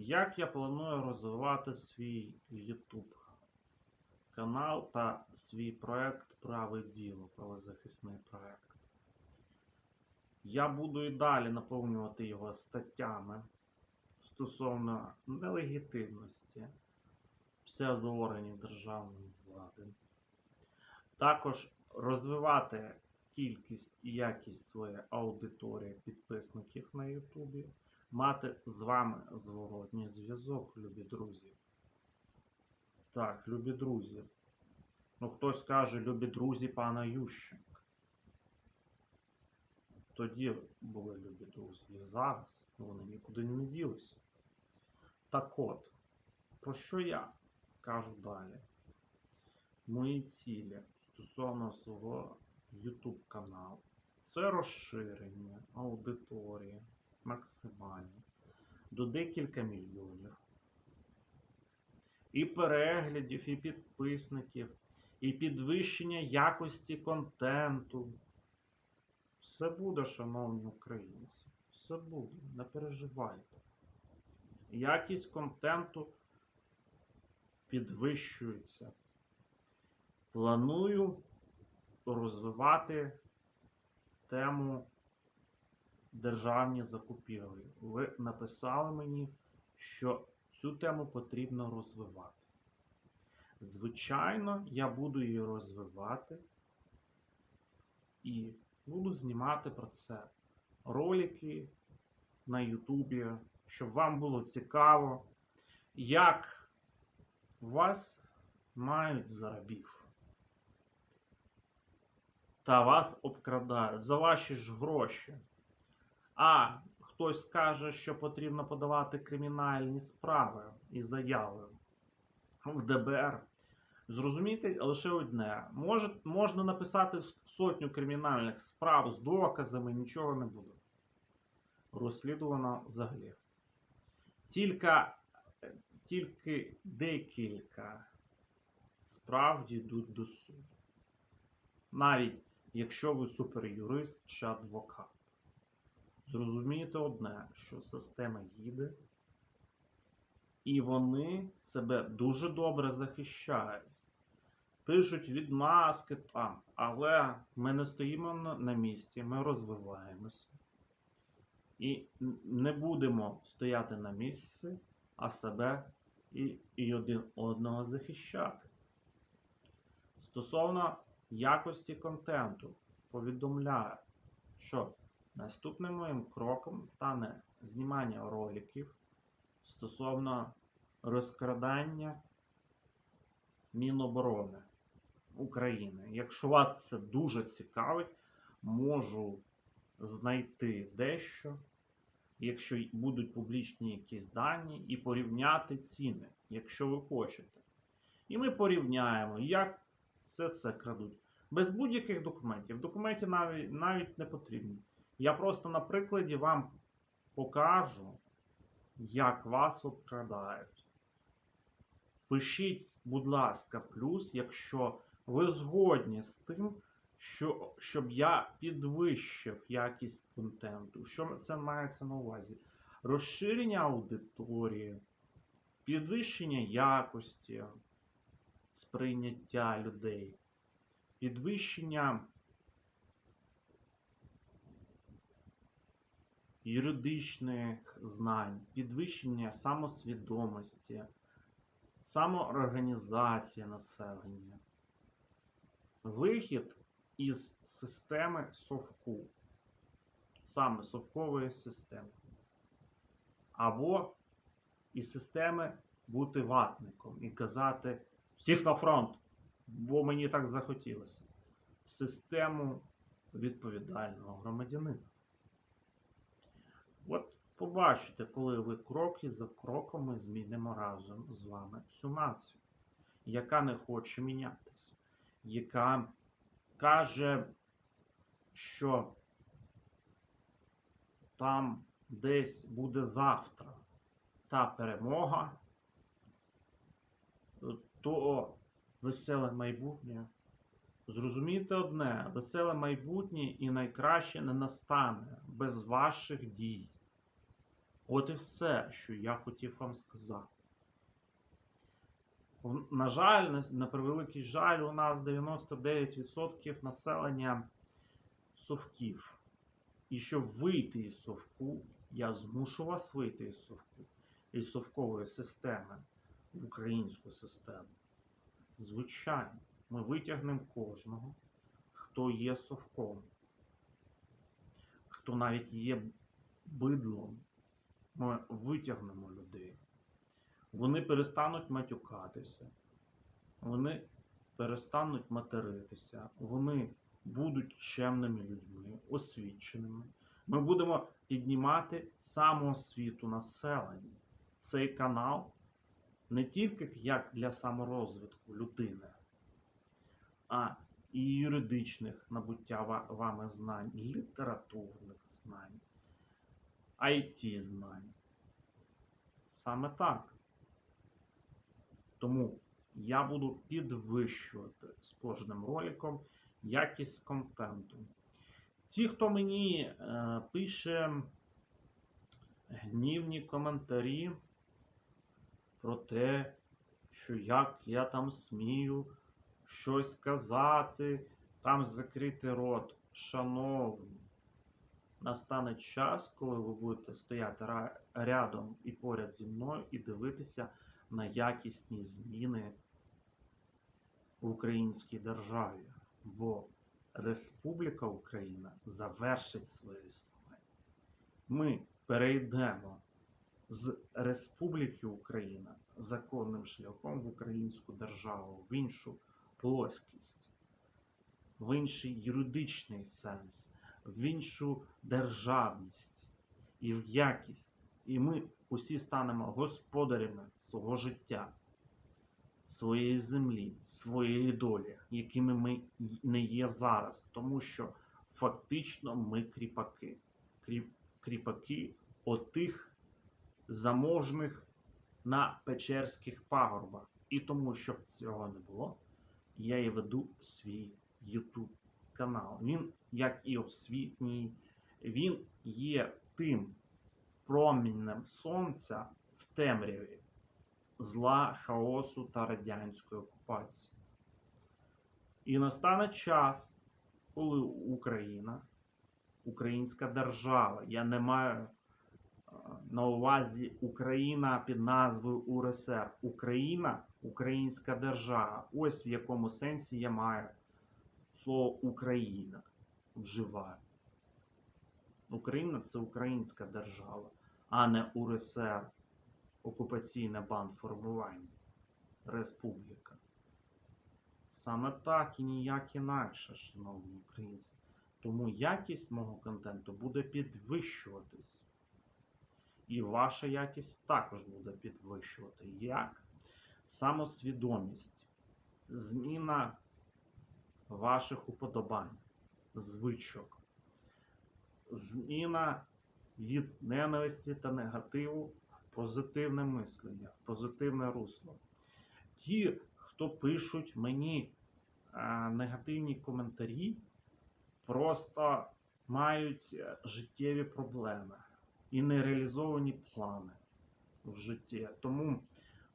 Як я планую розвивати свій YouTube канал та свій проект Праве діло, правозахисний проект? Я буду і далі наповнювати його статтями стосовно нелегітимності псевдоорганів державної влади. Також розвивати кількість і якість своєї аудиторії підписників на Ютубі, мати з вами зворотній зв'язок, любі друзі. Так, любі друзі. Ну, хтось каже, любі друзі пана Ющенка. Тоді були любі друзі. І зараз вони нікуди не ділися. Так от, про що я кажу далі? Мої цілі стосовно свого YouTube каналу це розширення аудиторії максимально до декілька мільйонів. І переглядів, і підписників, і підвищення якості контенту. Все буде, шановні українці. Все буде, не переживайте. Якість контенту підвищується. Планую розвивати тему державні закупівлі. Ви написали мені, що цю тему потрібно розвивати. Звичайно, я буду її розвивати і буду знімати про це ролики на Ютубі, щоб вам було цікаво, як вас мають за рабів. Та вас обкрадають за ваші ж гроші. А хтось скаже, що потрібно подавати кримінальні справи і заяви в ДБР. Зрозумійте лише одне: Може, можна написати сотню кримінальних справ з доказами, нічого не буде. Розслідувано взагалі. Тільки, тільки декілька справ дійдуть до суду. Навіть якщо ви суперюрист чи адвокат. Зрозумієте одне, що система їде, і вони себе дуже добре захищають. Пишуть відмазки там, але ми не стоїмо на місці, ми розвиваємося. І не будемо стояти на місці, а себе і, і один одного захищати. Стосовно якості контенту, повідомляю, що наступним моїм кроком стане знімання роликів стосовно розкрадання Міноборони України. Якщо вас це дуже цікавить, можу знайти дещо, якщо будуть публічні якісь дані, і порівняти ціни, якщо ви хочете. І ми порівняємо, як все це крадуть. Без будь-яких документів. Документи навіть, навіть не потрібні. Я просто на прикладі вам покажу, як вас обкрадають. Пишіть, будь ласка, плюс, якщо ви згодні з тим, що, щоб я підвищив якість контенту. Що це мається на увазі? Розширення аудиторії, підвищення якості сприйняття людей, підвищення юридичних знань, підвищення самосвідомості, самоорганізація населення, вихід із системи совку, саме совкової системи, або із системи бути ватником і казати всіх на фронт, бо мені так захотілося. Систему відповідального громадянина. От побачите, коли ви кроки за кроком змінимо разом з вами всю націю, яка не хоче мінятися, яка каже, що там десь буде завтра та перемога, то веселе майбутнє. Зрозумійте одне, веселе майбутнє і найкраще не настане без ваших дій. От і все, що я хотів вам сказати. На жаль, на, превеликий жаль, у нас 99% населення совків. І щоб вийти із совку, я змушу вас вийти із совку, із совкової системи в українську систему. Звичайно, ми витягнемо кожного, хто є совком, хто навіть є бидлом. Ми витягнемо людей. Вони перестануть матюкатися, вони перестануть материтися, вони будуть чемними людьми, освіченими. Ми будемо піднімати самоосвіту населення. Цей канал не тільки як для саморозвитку людини, а і юридичних набуття вами знань, літературних знань, it знань. Саме так. Тому я буду підвищувати з кожним роликом якість контенту. Ті, хто мені е, пише гнівні коментарі про те, що як я там смію щось сказати, там закрити рот. Шановні, настане час, коли ви будете стояти рядом і поряд зі мною і дивитися на якісні зміни в українській державі. Бо Республіка Україна завершить своє існування. Ми перейдемо з Республіки Україна законним шляхом в українську державу, в іншу плоскість, в інший юридичний сенс, в іншу державність і в якість. І ми усі станемо господарями свого життя, своєї землі, своєї долі, якими ми не є зараз, тому що фактично ми кріпаки. Кріп, кріпаки отих заможних на Печерських пагорбах. І тому, щоб цього не було, я і веду свій YouTube канал. Він, як і освітній, він є тим промінням сонця в темряві зла, хаосу та радянської окупації. І настане час, коли Україна, українська держава, я не маю е, на увазі Україна під назвою УРСР. Україна, українська держава. Ось в якому сенсі я маю слово Україна вживаю. Україна це українська держава, а не УРСР, окупаційне бандформування, республіка. Саме так і ніяк інакше, шановні українці. Тому якість мого контенту буде підвищуватись. І ваша якість також буде підвищувати. Як? Самосвідомість, зміна ваших уподобань, звичок, зміна від ненависті та негативу позитивне мислення, позитивне русло. Ті, хто пишуть мені е, негативні коментарі, просто мають е, життєві проблеми і нереалізовані плани в житті. Тому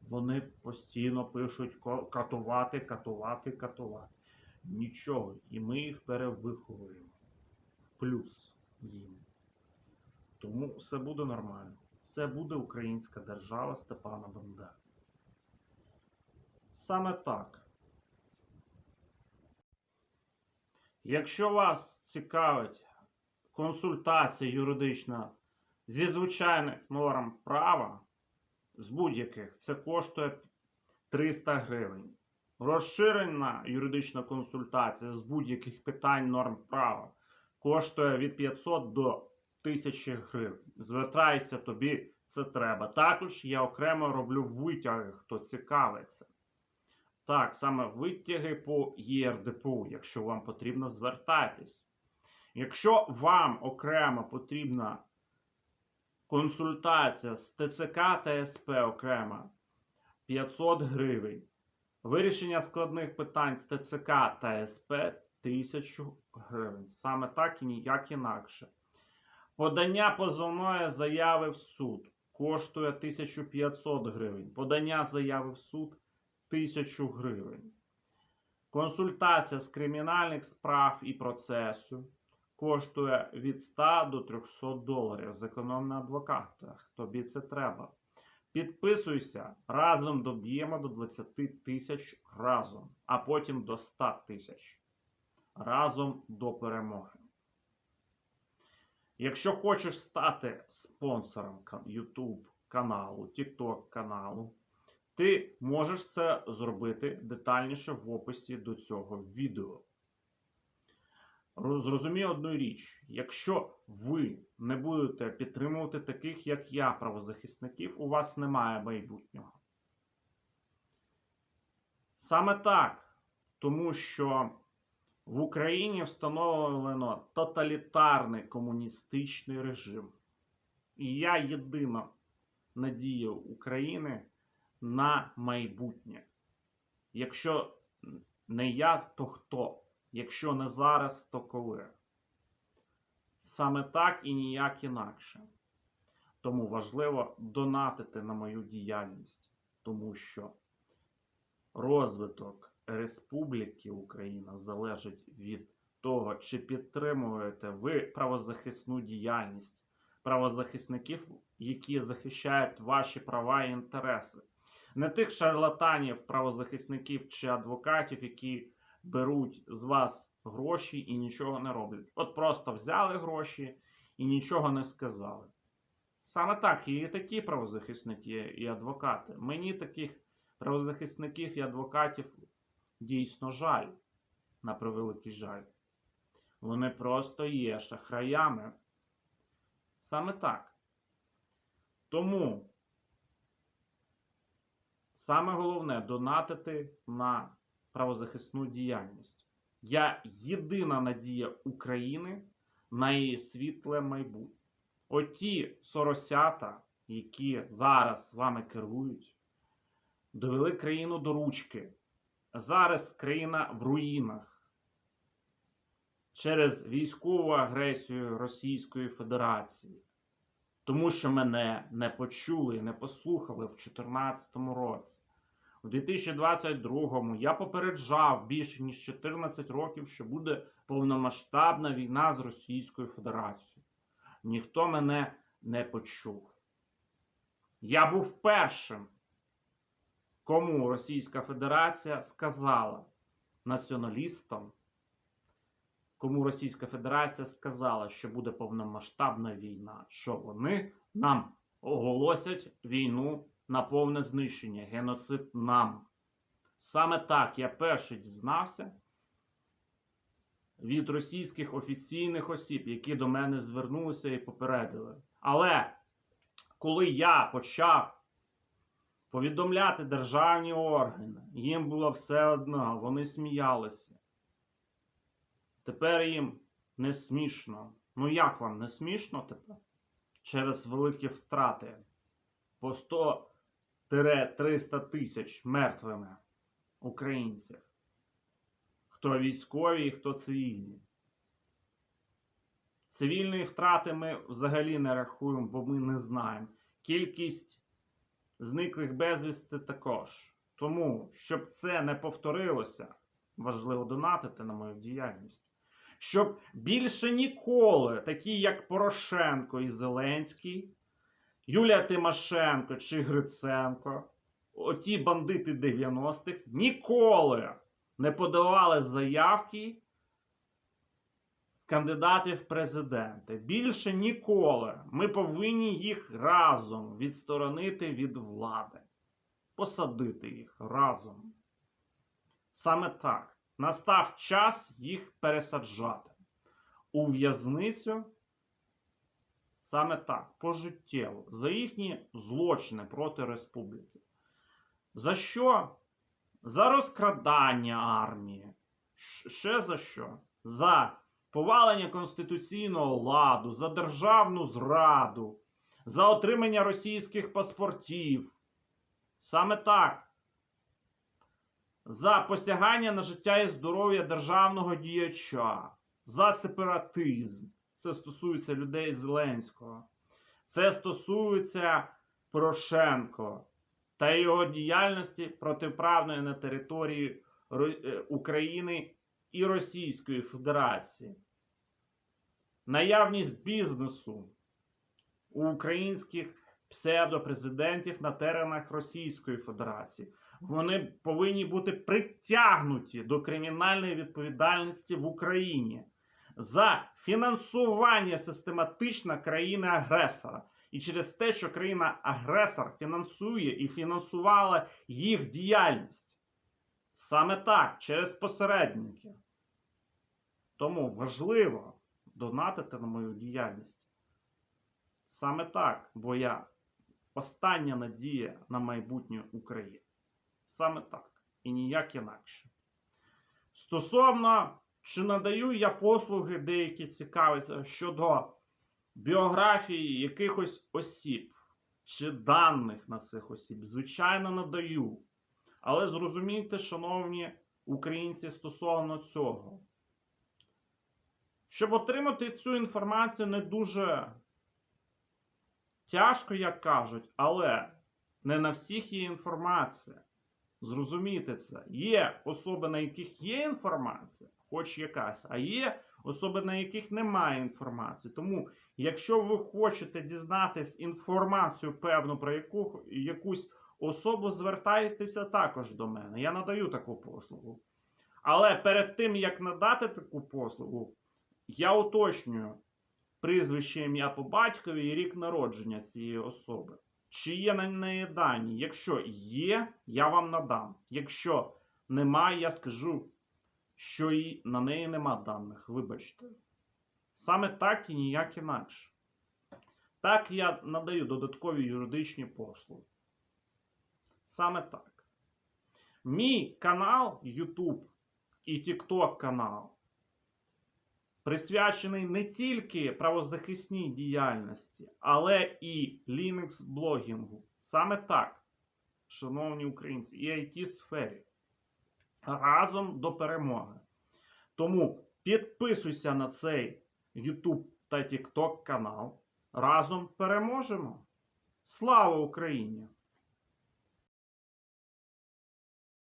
вони постійно пишуть катувати, катувати, катувати. Нічого. І ми їх перевиховуємо в плюс їм. Тому все буде нормально. Все буде українська держава Степана Бандери. Саме так. Якщо вас цікавить консультація юридична зі звичайних норм права, з будь-яких, це коштує 300 гривень. Розширена юридична консультація з будь-яких питань норм права коштує від 500 до 1000 гривень. Звертайся тобі, це треба. Також я окремо роблю витяги, хто цікавиться. Так, саме витяги по ЄРДПУ, якщо вам потрібно, звертайтесь. Якщо вам окремо потрібна консультація з ТЦК та СП окремо 500 гривень. Вирішення складних питань з ТЦК та СП 1000 гривень. Саме так і ніяк інакше. Подання позовної заяви в суд коштує 1500 гривень. Подання заяви в суд 1000 гривень. Консультація з кримінальних справ і процесу коштує від 100 до 300 доларів. Зекономь на адвокатах. Тобі це треба. Підписуйся, разом доб'ємо до 20 тисяч разом, а потім до 100 тисяч. Разом до перемоги. Якщо хочеш стати спонсором YouTube каналу, TikTok каналу, ти можеш це зробити детальніше в описі до цього відео. Роз- Зрозумій одну річ: якщо ви не будете підтримувати таких, як я, правозахисників, у вас немає майбутнього. Саме так, тому що в Україні встановлено тоталітарний комуністичний режим. І я єдина надія України на майбутнє. Якщо не я, то хто? Якщо не зараз, то коли? Саме так і ніяк інакше. Тому важливо донатити на мою діяльність, тому що розвиток Республіки Україна залежить від того, чи підтримуєте ви правозахисну діяльність правозахисників, які захищають ваші права і інтереси. Не тих шарлатанів, правозахисників чи адвокатів, які беруть з вас гроші і нічого не роблять. От просто взяли гроші і нічого не сказали. Саме так, і такі правозахисники і адвокати. Мені таких правозахисників і адвокатів дійсно жаль, на превеликий жаль. Вони просто є шахраями. Саме так. Тому саме головне донатити на правозахисну діяльність. Я єдина надія України на її світле майбутнє. Оті соросята, які зараз вами керують, довели країну до ручки. Зараз країна в руїнах через військову агресію Російської Федерації. Тому що мене не почули і не послухали в 2014 році. У 2022-му я попереджав більше ніж 14 років, що буде повномасштабна війна з Російською Федерацією. Ніхто мене не почув. Я був першим, кому Російська Федерація сказала націоналістам, кому Російська Федерація сказала, що буде повномасштабна війна, що вони нам оголосять війну на повне знищення, геноцид нам. Саме так я перший дізнався від російських офіційних осіб, які до мене звернулися і попередили. Але коли я почав повідомляти державні органи, їм було все одно, вони сміялися. Тепер їм не смішно. Ну як вам не смішно тепер? Через великі втрати по 100-300 тисяч мертвими українців. Хто військові, хто цивільні. Цивільні втрати ми взагалі не рахуємо, бо ми не знаємо. Кількість зниклих безвісти також. Тому, щоб це не повторилося, важливо донатити на мою діяльність. Щоб більше ніколи, такі як Порошенко і Зеленський, Юлія Тимошенко чи Гриценко, оті бандити 90-х, ніколи не подавали заявки кандидатів в президенти. Більше ніколи. Ми повинні їх разом відсторонити від влади, посадити їх разом. Саме так. Настав час їх пересаджати у в'язницю. Саме так, пожиттєво, за їхні злочини проти республіки. За що? За розкрадання армії. Ще за що? За повалення конституційного ладу, за державну зраду, за отримання російських паспортів. Саме так. За посягання на життя і здоров'я державного діяча, за сепаратизм. Це стосується людей Зеленського. Це стосується Порошенко та його діяльності протиправної на території е, України і Російської Федерації. Наявність бізнесу у українських псевдопрезидентів на теренах Російської Федерації. Вони повинні бути притягнуті до кримінальної відповідальності в Україні за фінансування систематично країни-агресора. І через те, що країна-агресор фінансує і фінансувала їх діяльність. Саме так, через посередників. Тому важливо донатити на мою діяльність. Саме так, бо я остання надія на майбутнє України. Саме так. І ніяк інакше. Стосовно, чи надаю я послуги, деякі цікавляться щодо біографії якихось осіб чи даних на цих осіб, звичайно, надаю. Але зрозумійте, шановні українці, стосовно цього. Щоб отримати цю інформацію не дуже тяжко, як кажуть, але не на всіх є інформація. Зрозумійте це. Є особи, на яких є інформація, хоч якась, а є особи, на яких немає інформації. Тому, якщо ви хочете дізнатись інформацію певну про яку, якусь особу, звертайтеся також до мене. Я надаю таку послугу. Але перед тим, як надати таку послугу, я уточнюю прізвище ім'я по батькові і рік народження цієї особи. Чи є на неї дані? Якщо є, я вам надам. Якщо немає, я скажу, що і на неї нема даних. Вибачте. Саме так і ніяк інакше. Так я надаю додаткові юридичні послуги. Саме так. Мій канал YouTube і TikTok канал присвячений не тільки правозахисній діяльності, але і Linux блогінгу. Саме так, шановні українці, і it сфері. Разом до перемоги. Тому підписуйся на цей YouTube та TikTok канал. Разом переможемо. Слава Україні!